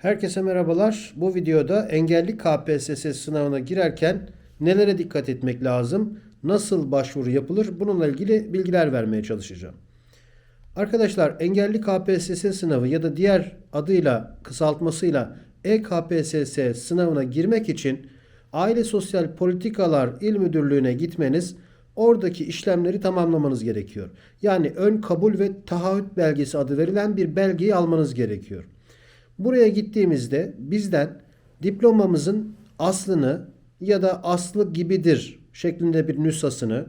Herkese merhabalar. Bu videoda engelli KPSS sınavına girerken nelere dikkat etmek lazım? Nasıl başvuru yapılır? Bununla ilgili bilgiler vermeye çalışacağım. Arkadaşlar engelli KPSS sınavı ya da diğer adıyla kısaltmasıyla EKPSS sınavına girmek için Aile Sosyal Politikalar İl Müdürlüğü'ne gitmeniz oradaki işlemleri tamamlamanız gerekiyor. Yani ön kabul ve taahhüt belgesi adı verilen bir belgeyi almanız gerekiyor. Buraya gittiğimizde bizden diplomamızın aslını ya da aslı gibidir şeklinde bir nüshasını,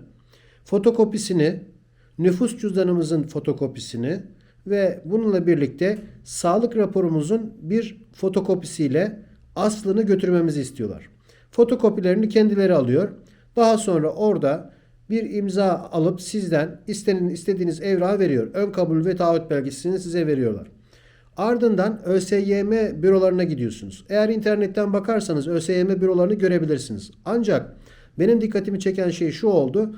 fotokopisini, nüfus cüzdanımızın fotokopisini ve bununla birlikte sağlık raporumuzun bir fotokopisiyle aslını götürmemizi istiyorlar. Fotokopilerini kendileri alıyor. Daha sonra orada bir imza alıp sizden istenin istediğiniz evrağı veriyor. Ön kabul ve taahhüt belgesini size veriyorlar. Ardından ÖSYM bürolarına gidiyorsunuz. Eğer internetten bakarsanız ÖSYM bürolarını görebilirsiniz. Ancak benim dikkatimi çeken şey şu oldu.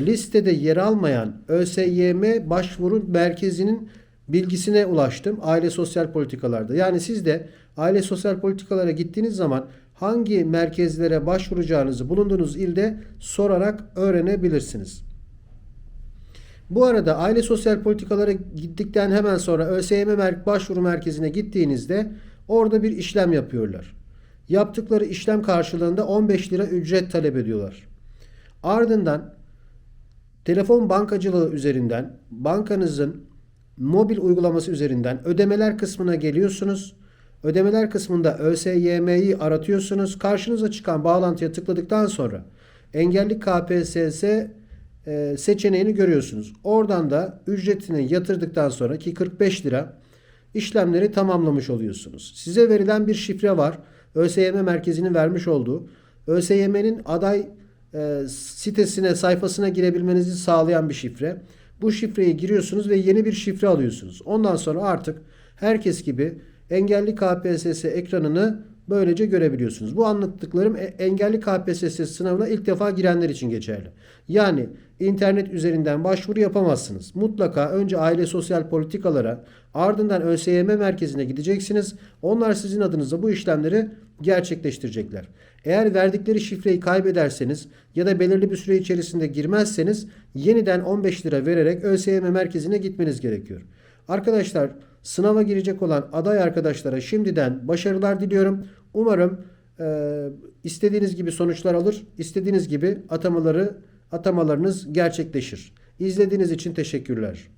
Listede yer almayan ÖSYM başvuru merkezinin bilgisine ulaştım. Aile sosyal politikalarda. Yani siz de aile sosyal politikalara gittiğiniz zaman hangi merkezlere başvuracağınızı bulunduğunuz ilde sorarak öğrenebilirsiniz. Bu arada aile sosyal politikalara gittikten hemen sonra ÖSYM başvuru merkezine gittiğinizde orada bir işlem yapıyorlar. Yaptıkları işlem karşılığında 15 lira ücret talep ediyorlar. Ardından telefon bankacılığı üzerinden bankanızın mobil uygulaması üzerinden ödemeler kısmına geliyorsunuz. Ödemeler kısmında ÖSYM'yi aratıyorsunuz. Karşınıza çıkan bağlantıya tıkladıktan sonra engelli KPSS e, seçeneğini görüyorsunuz. Oradan da ücretini yatırdıktan sonra ki 45 lira işlemleri tamamlamış oluyorsunuz. Size verilen bir şifre var. ÖSYM merkezinin vermiş olduğu. ÖSYM'nin aday e, sitesine, sayfasına girebilmenizi sağlayan bir şifre. Bu şifreyi giriyorsunuz ve yeni bir şifre alıyorsunuz. Ondan sonra artık herkes gibi engelli KPSS ekranını böylece görebiliyorsunuz. Bu anlattıklarım e- engelli KPSS sınavına ilk defa girenler için geçerli. Yani internet üzerinden başvuru yapamazsınız. Mutlaka önce aile sosyal politikalara ardından ÖSYM merkezine gideceksiniz. Onlar sizin adınıza bu işlemleri gerçekleştirecekler. Eğer verdikleri şifreyi kaybederseniz ya da belirli bir süre içerisinde girmezseniz yeniden 15 lira vererek ÖSYM merkezine gitmeniz gerekiyor. Arkadaşlar sınava girecek olan aday arkadaşlara şimdiden başarılar diliyorum. Umarım e, istediğiniz gibi sonuçlar alır, istediğiniz gibi atamaları atamalarınız gerçekleşir. İzlediğiniz için teşekkürler.